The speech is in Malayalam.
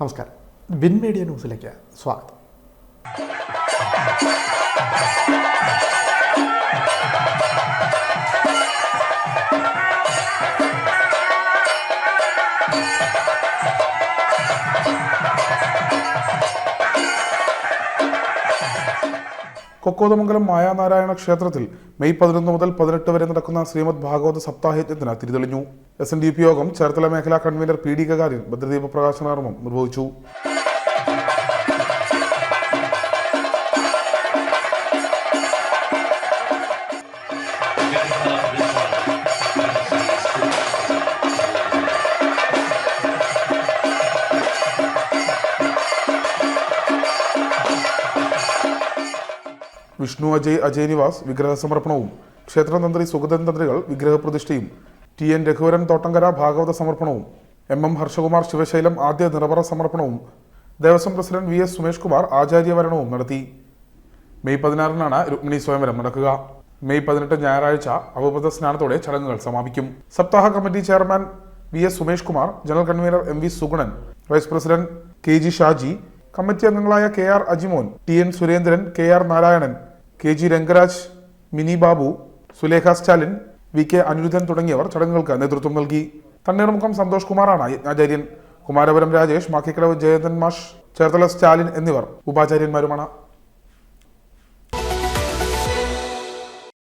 നമസ്കാരം. ബിൻ മീഡിയ ന്യൂസിലേക്ക് സ്വാഗതം. കൊക്കോതമംഗലം മായാനാരായണ ക്ഷേത്രത്തിൽ മെയ് പതിനൊന്ന് മുതൽ പതിനെട്ട് വരെ നടക്കുന്ന ശ്രീമദ് ഭാഗവത സപ്താഹയജ്ഞത്തിന് തിരിതെളിഞ്ഞു. എസ് എൻ ഡി പി യോഗം ചേർത്തല മേഖലാ കൺവീനർ പി ഡി ഗഗാരിൻ ഭദ്രദീപ പ്രകാശനാർമ്മം നിർവഹിച്ചു. വിഷ്ണു അജയ് അജയ് നിവാസ് വിഗ്രഹ സമർപ്പണവും ക്ഷേത്രതന്ത്രി സുഗതൻ തന്ത്രികൾ വിഗ്രഹപ്രതിഷ്ഠയും ടി എൻ രഘുവരൻ തോട്ടങ്കര ഭാഗവത സമർപ്പണവും എം എം ഹർഷകുമാർ ശിവശൈലം ആദ്യ നിറവറ സമർപ്പണവും Devaswom president V S Sumesh Kumar ആചാര്യവരണവും നടത്തി. മെയ് പതിനാറിനാണ് രുക്മിണി സ്വയംവരം നടക്കുക. മെയ് പതിനെട്ട് ഞായറാഴ്ച അവബോധ സ്നാനത്തോടെ ചടങ്ങുകൾ സമാപിക്കും. സപ്താഹ committee chairman V S Sumesh Kumar general convener M V Suganan vice president K G Shaji committee അംഗങ്ങളായ K R Ajimon T N Surendran K R Narayanan K G Rangaraj Mini Babu Sulekha Stalin V K Aniruddhan തുടങ്ങിയവർ ചടങ്ങുകൾക്ക് നേതൃത്വം നൽകി. തണ്ണീർമുഖം സന്തോഷ് കുമാറാണ് യജ്ഞാചാര്യൻ കുമാരപുരം രാജേഷ് മാക്കിക്കടവ് ജയന്തൻ മാഷ് ചേർത്തല സ്റ്റാലിൻ എന്നിവർ ഉപാചാര്യന്മാരുമാണ്.